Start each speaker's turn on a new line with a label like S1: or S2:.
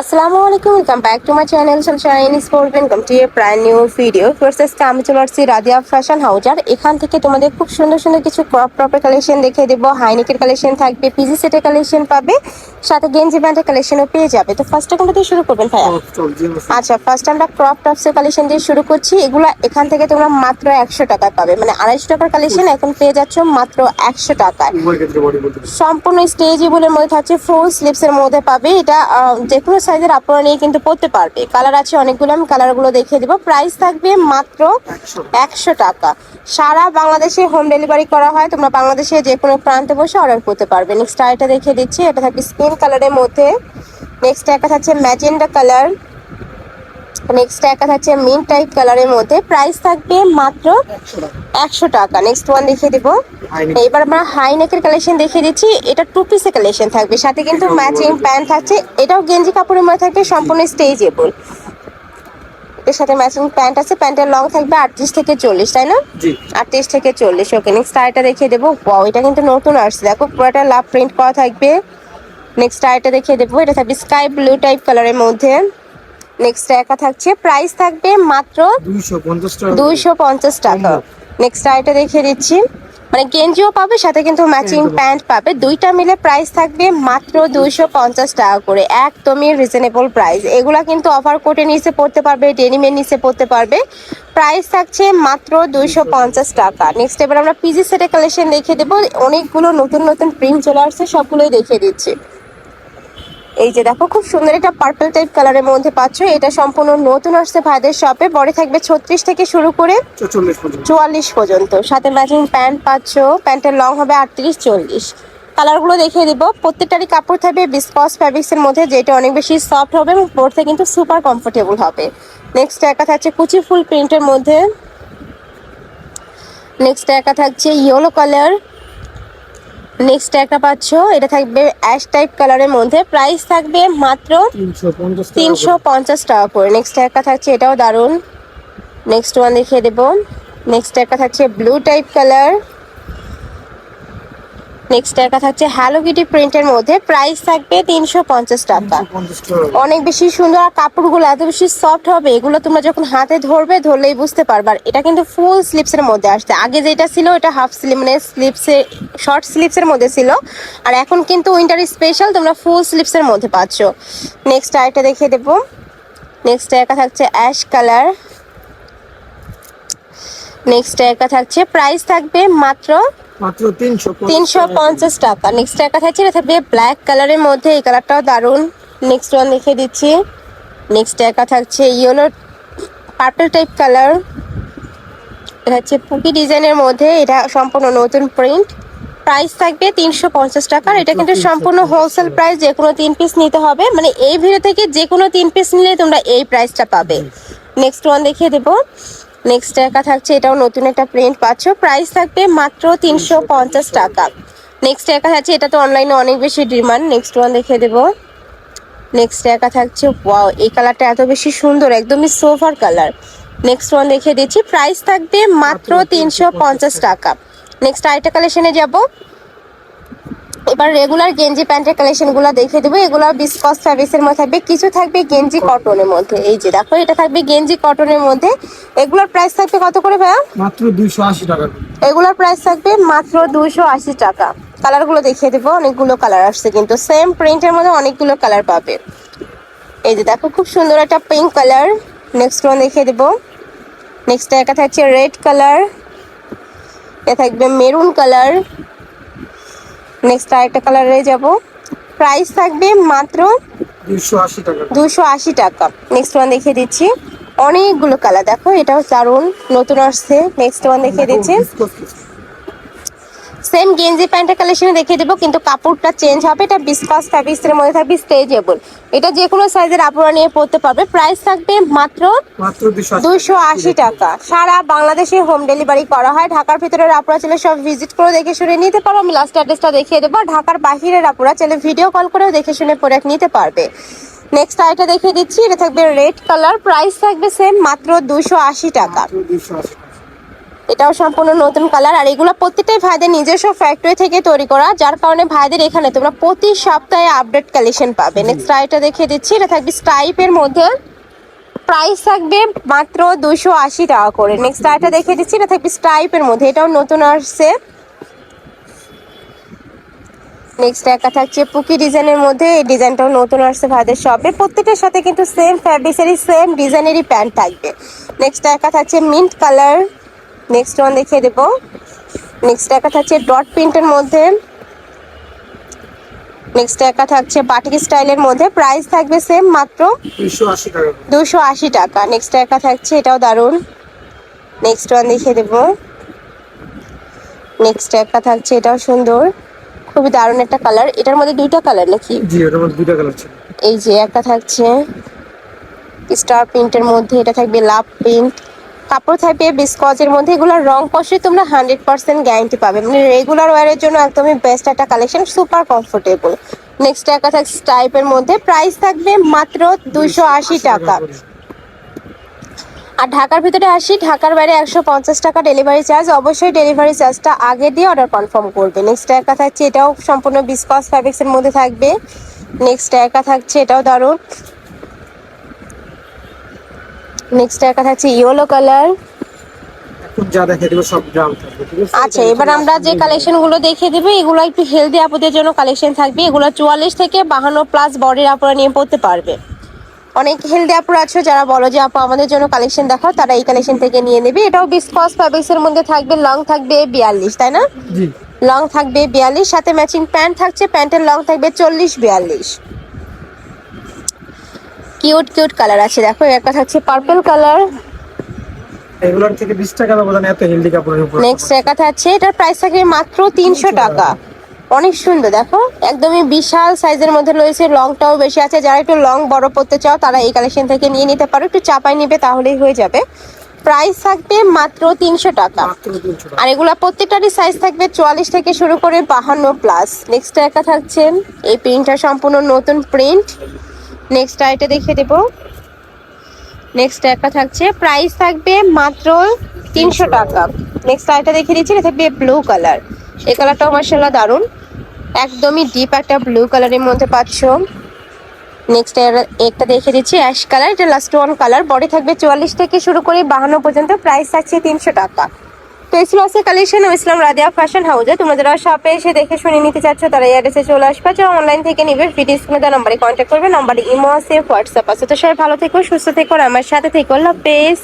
S1: আসসালামু আলাইকুম welcome back to my channel sunshine sport welcome to a প্রায় new video first আজকে আমি চলে আসছি রাদিয়া ফ্যাশন হাউস আর এখান থেকে তোমাদের খুব সুন্দর সুন্দর কিছু ক্রপ টপের কালেকশন দেখিয়ে দেবো। হাইনেকের কালেকশন থাকবে পিজি সেটের কালেকশন পাবে সাথে গেঞ্জি প্যান্টের কালেকশনও পেয়ে যাবে। তো ফার্স্টে কোনটা দিয়ে শুরু করবেন ভাইয়া? আচ্ছা ফার্স্ট আমরা ক্রপ টপস এর কালেকশন দিয়ে শুরু করছি। এগুলো এখান থেকে তোমরা মাত্র একশো টাকায় পাবে। মানে আড়াইশো টাকার কালেকশন এখন পেয়ে যাচ্ছ মাত্র একশো টাকায়। সম্পূর্ণ স্টেজেবলের মধ্যে থাকছে ফুল স্লিপস এর মধ্যে পাবে। এটা যে কোনো সাইজের আপনারা নিয়ে কিন্তু পড়তে পারবে। কালার আছে অনেকগুলো, আমি কালারগুলো দেখিয়ে দেবো। প্রাইস থাকবে মাত্র একশো টাকা। সারা বাংলাদেশে হোম ডেলিভারি করা হয়। তোমরা বাংলাদেশে যে কোনো প্রান্তে বসে অর্ডার করতে পারবে। নেক্সট আইটা দেখিয়ে দিচ্ছি। এটা থাকবে স্কিন কালারের মধ্যে। নেক্সট একটা থাকছে ম্যাজেন্ডা কালার নেক্সট একটা থাকছে মিন টাইপ কালারের মধ্যে। প্রাইস থাকবে মাত্র একশো টাকা। নেক্সট ওয়ান দেখিয়ে দেবো। এবার আমরা হাই নেকের কালেকশন দেখিয়ে দিচ্ছি। এটা টু পিসের কালেকশন থাকবে। সাথে কিন্তু ম্যাচিং প্যান্ট থাকছে। এটাও গেঞ্জি কাপড়ের মধ্যে থাকবে সম্পূর্ণ স্টেজেবল এর সাথে ম্যাচিং প্যান্ট আছে। প্যান্টের লং থাকবে আটত্রিশ থেকে চল্লিশ তাই না?
S2: জি।
S1: আটত্রিশ থেকে চল্লিশ। ওকে নেক্সট আইটা দেখিয়ে দেবো। ওয়াও এটা কিন্তু নতুন আসছে। দেখো পুরোটা লাভ প্রিন্ট করা থাকবে। নেক্সট আইটা দেখিয়ে দেবো। এটা থাকবে স্কাই ব্লু টাইপ কালারের মধ্যে। নেক্সট একা থাকছে। প্রাইস থাকবে মাত্র
S2: দুইশো পঞ্চাশ টাকা।
S1: দুইশো পঞ্চাশ টাকা। নেক্সট আইটা দেখিয়ে দিচ্ছি। মানে গেঞ্জিও পাবে সাথে কিন্তু ম্যাচিং প্যান্ট পাবে। দুইটা মিলে প্রাইস থাকবে মাত্র দুইশো পঞ্চাশ টাকা করে। একদমই রিজনেবল প্রাইস এগুলা কিন্তু অফার কোটে নিচে পড়তে পারবে ডেনিমের নিচে পড়তে পারবে। প্রাইস থাকছে মাত্র দুইশো পঞ্চাশ টাকা। নেক্সট এবার আমরা পিজি সেটের কালেকশন দেখিয়ে দেবো। অনেকগুলো নতুন নতুন প্রিন্ট চলে আসছে সবগুলোই দেখিয়ে দিচ্ছি। এই যে দেখো খুব সুন্দর একটা পার্পল টাইপ কালারের মধ্যে পাচ্ছ। এটা সম্পূর্ণ নতুন আসছে ভাইদের শপে বডি থাকবে ছত্রিশ থেকে শুরু করে চুয়াল্লিশ পর্যন্ত। সাথে ম্যাচিং প্যান্ট পাচ্ছ। প্যান্টের লং হবে আটত্রিশ চল্লিশ। কালারগুলো দেখিয়ে দিব। প্রত্যেকটারই কাপড় থাকবে বিসকস ফ্যাব্রিক্সের মধ্যে যেটা অনেক বেশি সফট হবে এবং পরতে কিন্তু সুপার কমফোর্টেবল হবে। নেক্সট একা থাকছে কুচি ফুল প্রিন্টের মধ্যে। নেক্সট একা থাকছে ইয়েলো কালার নেক্সট একটা পাচ্ছ। এটা থাকবে অ্যাশ টাইপ কালারের মধ্যে। প্রাইস থাকবে মাত্র
S2: তিনশো পঞ্চাশ টাকা
S1: করে। নেক্সট একটা থাকছে এটাও দারুণ। নেক্সট ওয়ান দেখিয়ে দেবো। নেক্সট একটা থাকছে ব্লু টাইপ কালার নেক্সট একটা থাকছে হ্যালো কিটি প্রিন্টের মধ্যে প্রাইস থাকবে তিনশো পঞ্চাশ টাকা। অনেক বেশি সুন্দর আর কাপড়গুলো এত বেশি সফট হবে এগুলো তোমরা যখন হাতে ধরবে ধরলেই বুঝতে পারবে। আর এটা কিন্তু ফুল স্লিপসের মধ্যে আসছে। আগে যেটা ছিল এটা হাফ স্লিপ মানে স্লিপসে শর্ট স্লিপসের মধ্যে ছিল। আর এখন কিন্তু উইন্টার স্পেশাল তোমরা ফুল স্লিপসের মধ্যে পাচ্ছ। নেক্সট আরেকটা দেখিয়ে দেবো। নেক্সট একা থাকছে অ্যাশ কালার নেক্সট একা থাকছে প্রাইস থাকবে মাত্র
S2: মাত্র
S1: টাকা। নেক্সট থাকছে এটা থাকবে ব্ল্যাক কালারের মধ্যে এই কালারটাও নেক্সট ওয়ান দেখিয়ে দিচ্ছি। নেক্সট একা থাকছে ইয়েলো পার্পল টাইপ কালার এটা হচ্ছে পুকি ডিজাইনের মধ্যে এটা সম্পূর্ণ নতুন প্রিন্ট প্রাইস থাকবে তিনশো পঞ্চাশ টাকার এটা কিন্তু সম্পূর্ণ হোলসেল প্রাইস যে কোনো তিন পিস নিতে হবে। মানে এই ভিডিও থেকে যে কোনো তিন পিস নিলে তোমরা এই প্রাইসটা পাবে। নেক্সট ওয়ান দেখিয়ে দেবো। নেক্সট একা থাকছে এটাও নতুন একটা প্রিন্ট পাচ্ছ। প্রাইস থাকবে মাত্র তিনশো পঞ্চাশ টাকা। নেক্সট একা থাকছে এটা তো অনলাইনে অনেক বেশি ডিমান্ড নেক্সট ওয়ান দেখে দেবো। নেক্সট একা থাকছে ওয়াও এই কালারটা এত বেশি সুন্দর একদমই সোফার কালার নেক্সট ওয়ান দেখে দিচ্ছি প্রাইস থাকবে মাত্র তিনশো পঞ্চাশ টাকা। নেক্সট আরেকটা কালেকশনে যাব। এবার রেগুলার গেঞ্জি প্যান্টের কালেকশনগুলো দেখে দেবো। এগুলো বিসকস ফ্যাব্রিক্সের মধ্যে থাকবে কিছু থাকবে গেঞ্জি কটনের মধ্যে। এই যে দেখো এটা থাকবে গেঞ্জি কটনের মধ্যে। এগুলোর প্রাইস থাকবে কত করে ভাইয়া?
S2: মাত্র দুইশো আশি টাকা।
S1: এগুলোর প্রাইস থাকবে মাত্র দুশো আশি টাকা। কালারগুলো দেখিয়ে দেবো অনেকগুলো কালার আসছে কিন্তু। সেম প্রিন্টের মধ্যে অনেকগুলো কালার পাবে। এই যে দেখো খুব সুন্দর একটা পিঙ্ক কালার নেক্সট ওয়ান দেখিয়ে দেবো। নেক্সট একটা থাকছে রেড কালার এটা থাকবে মেরুন কালার নেক্সট আরেকটা কালারে যাব। প্রাইস থাকবে মাত্র দুশো আশি টাকা। নেক্সট ওয়ান দেখিয়ে দিচ্ছি। অনেকগুলো কালার দেখো এটাও দারুণ নতুন আসছে। নেক্সট ওয়ান দেখিয়ে দিচ্ছি। সেম গেঞ্জি প্যান্টের কালেকশনে দেখিয়ে দেবো কিন্তু কাপড়টা চেঞ্জ হবে। এটা বিসকাস ফ্যাব্রিক্সের মধ্যে থাকবে স্টেজেবল এটা যে কোনো সাইজের আপুরা নিয়ে পড়তে পারবে। প্রাইস থাকবে মাত্র দুশো আশি টাকা। সারা বাংলাদেশে হোম ডেলিভারি করা হয়। ঢাকার ভিতরের আপুরা চলে সব ভিজিট করে দেখে শুনে নিতে পারো। আমি লাস্ট অ্যাড্রেসটা দেখিয়ে দেবো। ঢাকার বাহিরের আপুরা চলে ভিডিও কল করেও দেখে শুনে প্রোডাক্ট নিতে পারবে। নেক্সট আইটা দেখিয়ে দিচ্ছি। এটা থাকবে রেড কালার প্রাইস থাকবে সেম মাত্র দুশো আশি টাকা। এটাও সম্পূর্ণ নতুন কালার আর এগুলো প্রত্যেকটাই ভাইদের নিজস্ব ফ্যাক্টরি থেকে তৈরি করা যার কারণে ভাইদের এখানে তোমরা প্রতি সপ্তাহে আপডেট কালেকশন পাবে। নেক্সট আইটা দেখিয়ে দিচ্ছি এটা থাকবে স্ট্রাইপের মধ্যে। প্রাইস থাকবে মাত্র দুশো আশি টাকা করে। নেক্সট আইটা দেখিয়ে দিচ্ছি এটা থাকবে স্ট্রাইপের মধ্যে এটাও নতুন আসছে। নেক্সট একটা থাকছে পুকি ডিজাইনের মধ্যে এই ডিজাইনটাও নতুন আসছে ভাইদের শপে প্রত্যেকটার সাথে কিন্তু সেম ফ্যাব্রিক্সেরই সেম ডিজাইনেরই প্যান্ট থাকবে। নেক্সট একটা থাকছে মিন্ট কালার নেক্সট ওয়ান দেখিয়ে দেবো। নেক্সট একা থাকছে ডট প্রিন্টের মধ্যে। নেক্সট একা থাকছে বাটিক স্টাইলের মধ্যে। প্রাইস থাকবে সেম মাত্র দুশো আশি টাকা নেক্সট একা থাকছে এটাও দারুণ। নেক্সট ওয়ান দেখিয়ে দেবো। নেক্সট একটা থাকছে এটাও সুন্দর। খুবই দারুণ একটা কালার এটার মধ্যে দুইটা কালার নাকি?
S2: জি ওটার মধ্যে দুইটা কালার ছিল।
S1: এই যে একটা থাকছে। স্টার প্রিন্টের মধ্যে এটা থাকবে লাভ প্রিন্ট কাপড় থাকবে বিস্কজের মধ্যে এগুলোর রং কষে তোমরা হান্ড্রেড পার্সেন্ট গ্যারান্টি পাবে। মানে রেগুলার ওয়ারের জন্য একদমই বেস্ট একটা কালেকশন সুপার কমফোর্টেবল নেক্সট একটা থাকছে টাইপের মধ্যে প্রাইস থাকবে মাত্র দুইশো আশি টাকা। আর ঢাকার ভিতরে আসি ঢাকার বাইরে একশো পঞ্চাশ টাকা ডেলিভারি চার্জ অবশ্যই ডেলিভারি চার্জটা আগে দিয়ে অর্ডার কনফার্ম করবে। নেক্সট একা থাকছে এটাও সম্পূর্ণ বিসকস ফ্যাব্রিক্সের মধ্যে থাকবে। নেক্সট একা থাকছে এটাও দারুণ। নেক্সট একা থাকছে ইয়েলো কালার
S2: যা দেখে দেবো সব গ্রাম থাকবে ঠিক আছে?
S1: আচ্ছা এবার আমরা যে কালেকশনগুলো দেখিয়ে দেবো এগুলো একটু হেলদি আপুদের জন্য কালেকশন থাকবে। এগুলো চুয়াল্লিশ থেকে বাহান্ন প্লাস বডির আপুরা নিয়ে পড়তে পারবে। অনেক হেলদি আপুরা আছো যারা বলো যে আপু আমাদের জন্য কালেকশন দেখাও। তারা এই কালেকশন থেকে নিয়ে নেবে। এটাও বিসকস ফ্যাব্রিক্স এর মধ্যে থাকবে লং থাকবে বিয়াল্লিশ তাই না? লং থাকবে বিয়াল্লিশ সাথে ম্যাচিং প্যান্ট থাকছে প্যান্টের লং থাকবে চল্লিশ বিয়াল্লিশ। কিউট কিউট কালার আছে। দেখো একটা থাকছে পার্পল কালার।
S2: এগুলোর থেকে বিশ টাকা ব্যবধানে এত হেলদি কাপড়ের উপর
S1: নেক্সট একা থাকছে এটার প্রাইস থাকবে মাত্র তিনশো টাকা। অনেক সুন্দর দেখো। একদমই বিশাল সাইজের মধ্যে রয়েছে লংটাও বেশি আছে। যারা একটু লং বড় পড়তে চাও তারা এই কালেকশন থেকে নিয়ে নিতে পারো। একটু চাপাই নিবে তাহলেই হয়ে যাবে। প্রাইস থাকবে মাত্র তিনশো টাকা। আর এগুলা প্রত্যেকটারই সাইজ থাকবে চুয়াল্লিশ থেকে শুরু করে বাহান্ন প্লাস নেক্সট একা থাকছে এই প্রিন্টটা সম্পূর্ণ নতুন প্রিন্ট নেক্সট আইটা দেখিয়ে দেবো। নেক্সট একটা থাকছে। প্রাইস থাকবে মাত্র তিনশো টাকা। নেক্সট আইটা দেখিয়ে দিচ্ছি, এটা থাকবে ব্লু কালার এই কালারটাও মার্শাল্লাহ দারুণ। একদমই ডিপ একটা ব্লু কালারের মধ্যে পাচ্ছ। নেক্সট একটা দেখিয়ে দিচ্ছি অ্যাশ কালার এটা লাস্ট ওয়ান কালার বডি থাকবে চুয়াল্লিশ থেকে শুরু করে বাহান্ন পর্যন্ত। প্রাইস থাকছে তিনশো টাকা। তো আজকে কালেকশন ইসলাম রাদিয়া ফ্যাশন হাউসে তোমরা যারা শপে এসে দেখে শুনে নিতে চাচ্ছ, তারা এই অ্যাড্রেসে চলে আসবে। যা অনলাইন থেকে নিবে ভিডিও স্ক্রিনে দেওয়া নাম্বারে কন্ট্যাক্ট করবে। নম্বরে ইমো আছে হোয়াটসঅ্যাপ আছে। তো সবাই ভালো থেকো, সুস্থ থেকো আমার সাথে থেকো। আল্লাহ হাফেজ।